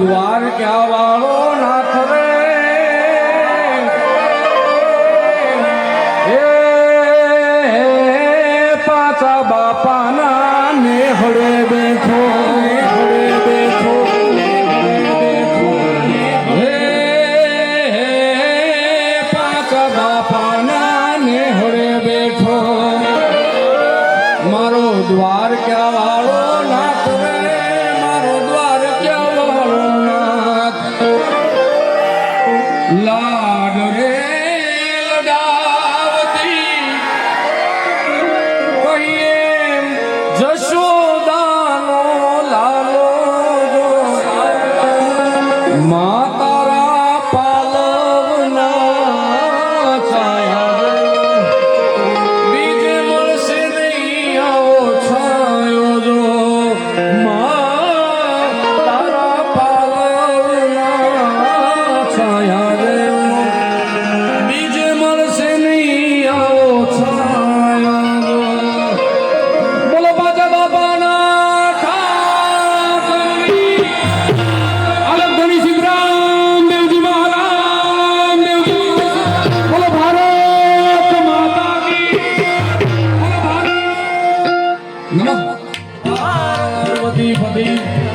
દ્વારકા વાળો નાથ રે? હે પાછા બાપાના ને હળે બેઠો હળે બેઠો. હે પાછા બાપાના ને હળે બેઠો. મારો દ્વારકા Nama. Parvati Pati.